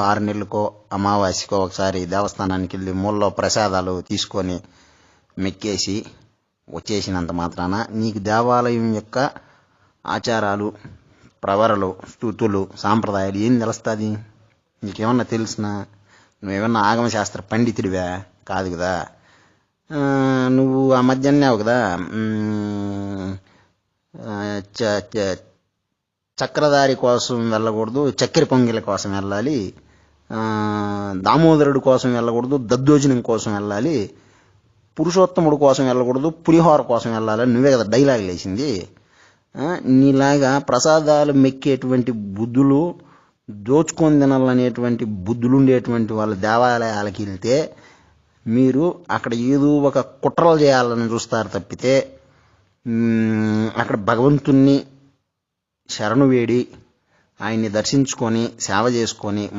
ఆరు నెలలకో అమావాస్యకో ఒకసారి దేవస్థానానికి వెళ్ళి మూలలో ప్రసాదాలు తీసుకొని మెక్కేసి వచ్చేసినంత మాత్రాన నీకు దేవాలయం యొక్క ఆచారాలు ప్రవరలు స్థుతులు సాంప్రదాయాలు ఏం తెలుస్తుంది? నీకేమన్నా తెలిసినా? నువ్వేమన్నా ఆగమశాస్త్ర పండితుడివా? కాదు కదా. నువ్వు ఆ మధ్య అన్నావు కదా చక్రధారి కోసం వెళ్ళకూడదు చక్కెర పొంగిల కోసం వెళ్ళాలి. దామోదరుడు కోసం వెళ్ళకూడదు దద్దోజనం కోసం వెళ్ళాలి పురుషోత్తముడు కోసం వెళ్ళకూడదు పులిహోర కోసం వెళ్ళాలని నువ్వే కదా డైలాగ్ లేచింది. నీలాగా ప్రసాదాలు మెక్కేటువంటి బుద్ధులు దోచుకొని తినాలనేటువంటి బుద్ధులు ఉండేటువంటి వాళ్ళ దేవాలయాలకి వెళ్తే మీరు అక్కడ ఏదో ఒక కుట్రలు చేయాలని చూస్తారు తప్పితే అక్కడ భగవంతుణ్ణి శరణు వేడి ఆయన్ని దర్శించుకొని సేవ చేసుకొని